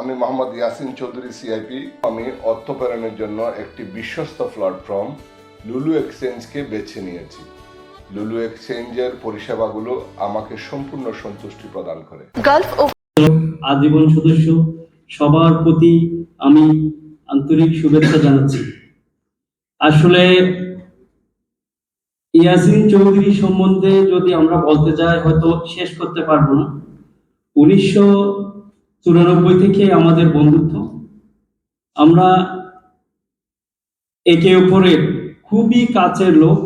আমি মোহাম্মদ ইয়াসিন চৌধুরী সিআইপি আমি অর্থ প্রেরণের জন্য একটি বিশ্বস্ত প্ল্যাটফর্ম লুলু এক্সচেঞ্জকে বেছে নিয়েছি। লুলু এক্সচেঞ্জের পরিষেবাগুলো আমাকে সম্পূর্ণ সন্তুষ্টি প্রদান করে। গালফ আজীবন সদস্য সবার প্রতি আমি আন্তরিক শুভেচ্ছা জানাচ্ছি। আসলে ইয়াসিন চৌধুরী সম্বন্ধে যদি আমরা বলতে যাই হয়তো শেষ করতে পারব না। উনিশশো চুরানব্বই থেকে আমাদের বন্ধুত্ব। আমরা একে অপরের খুবই কাছের লোক।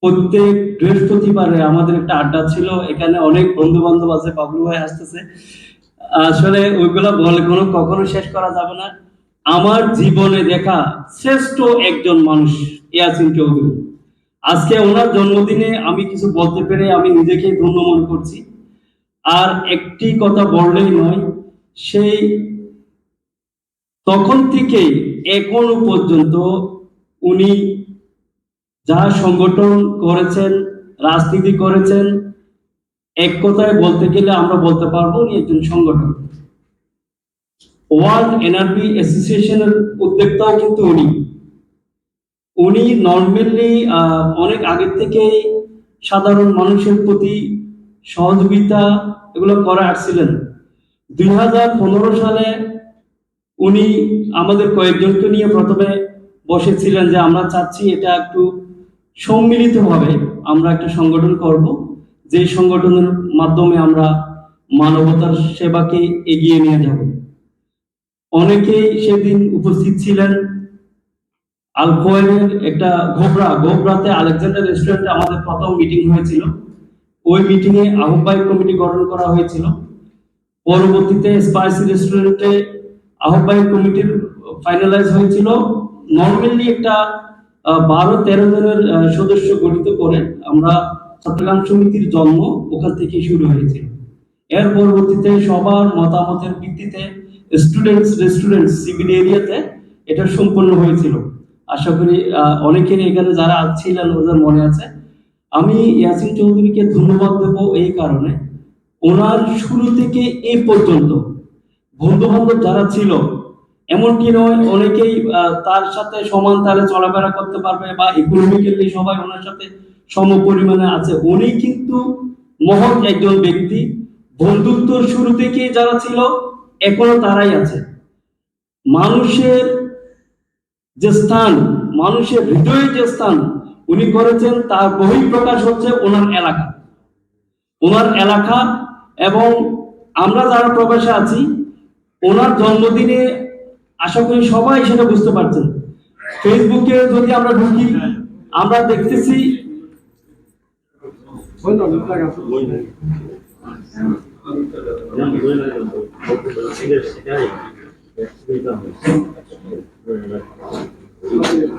প্রত্যেক বৃহস্পতিবারে আমাদের একটা আড্ডা ছিল। এখানে অনেক বন্ধু বান্ধব আছে পাবলু ভাই আসতেছে। আসলে ওইগুলা বলে কোনো কখনো শেষ করা যাবে না। আমার জীবনে দেখা শ্রেষ্ঠ একজন মানুষ ইয়াসিন চৌধুরী। আজকে ওনার জন্মদিনে আমি কিছু বলতে পেরে আমি নিজেকে ধন্য মনে করছি। আর একটি কথা বললেই নয়, সেই তখন থেকে এখনও পর্যন্ত উনি যা সংগঠন করেছেন, রাজনীতি করেছেন, এক কথায় বলতে গেলে আমরা বলতে পারব উনি একজন সংগঠন ওয়ার্ল্ড এনার্জি অ্যাসোসিয়েশনের উদ্যোক্তাও কিন্তু উনি। উনি নর্মালি অনেক আগের থেকেই সাধারণ মানুষের প্রতি সহযোগিতা এগুলো করে আসছিলেন। দুই হাজার পনেরো সালে উনি আমাদের কয়েকজনকে নিয়ে প্রথমে বসেছিলেন যে আমরা চাচ্ছি এটা একটু সম্মিলিতভাবে আমরা একটা সংগঠন করব। যে সংগঠনের মাধ্যমে আমরা মানবতার সেবাকে এগিয়ে নিয়ে যাব। অনেকেই সেদিন উপস্থিত ছিলেন। আলকোয়েলের একটা গোবরা গোবরাতে আলেকজান্ডার রেস্টুরেন্টে আমাদের প্রথম মিটিং হয়েছিল। ওই মিটিং এ আহ্বায়ক কমিটি গঠন করা হয়েছিল। পরবর্তীতে স্পাইসি রেস্টুরেন্টে আহ্বায়ক কমিটির ফাইনালাইজ হয়েছিল। নর্মালি একটা বারো তেরো জনের সদস্য গঠিত করে আমরা চট্টগ্রাম সমিতির জন্ম ওখান থেকে শুরু হয়েছিল এর পরবর্তীতে সবার মতামতের ভিত্তিতে স্টুডেন্টস রেস্টুরেন্ট সিভিল এরিয়াতে এটা সম্পন্ন হয়েছিল। আশা করি অনেকেরই এখানে যারা ছিলেন ওদের মনে আছে। আমি ইয়াসিন চৌধুরীকে ধন্যবাদ দেব এই কারণে। ওনার শুরু থেকে এই পর্যন্ত বন্ধু বান্ধব যারা ছিল, এমনকি নয়, অনেকেই তার সাথে সমান তালে চলাফেরা করতে পারবে বা ইকোনমিক্যালি সবাই ওনার সাথে সম পরিমাণে আছে। উনি কিন্তু মহৎ একজন ব্যক্তি। বন্ধুত্বর শুরু থেকে যারা ছিল, এখনও তারাই আছে। মানুষের যে স্থান, মানুষের হৃদয়ে যে স্থান উনি করেছেন, তার বহিঃপ্রকাশ হচ্ছে ওনার এলাকা। ওনার এলাকা এবং আমরা যারা প্রবাসে আছি, ওনার জন্মদিনে আশা করি সবাই সেটা বুঝতে পারছেন। ফেসবুকে যদি আমরা ঢুকি, আমরা দেখতেছি এর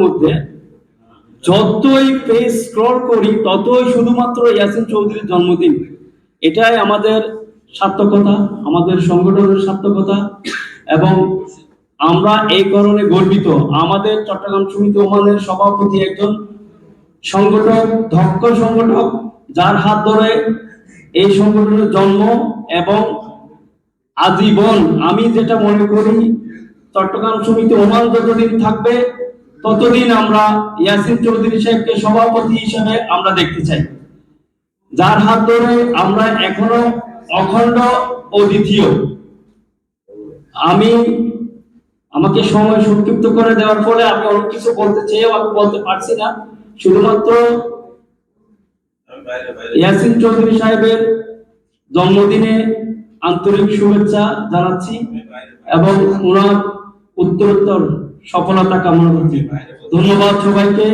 মধ্যে, যতই পেজ স্ক্রল করি, ততই শুধুমাত্র ইয়াসিন চৌধুরীর জন্মদিন। এটাই আমাদের সার্থকতা, আমাদের সংগঠনের সার্থকতা, এবং আমরা এই কারণে গর্বিত। আমাদের চট্টগ্রাম সমিতি ওমানের সভাপতি একজন সংগঠক দক্ষ সংগঠক, যার হাত ধরে এই সংগঠনের জন্ম এবং আজীবন আমি যেটা মনে করি চট্টগ্রাম সমিতি ওমান যতদিন থাকবে ততদিন আমরা ইয়াসিন চৌধুরী সাহেবকে সভাপতি হিসেবে আমরা দেখতে চাই। যার হাত ধরে আমরা এখনও অখণ্ড ও দ্বিতীয়। আমি আমাকে সময় সংক্ষিপ্ত করে দেওয়ার ফলে আমি অনেক কিছু বলতে চেয়েও আমি বলতে পারছি না। শুধুমাত্র ইয়াসিন চৌধুরী সাহেবের জন্মদিনে আন্তরিক শুভেচ্ছা জানাচ্ছি এবং ওনার উত্তরোত্তর সফলতা কামনা করছি। ধন্যবাদ সবাইকে।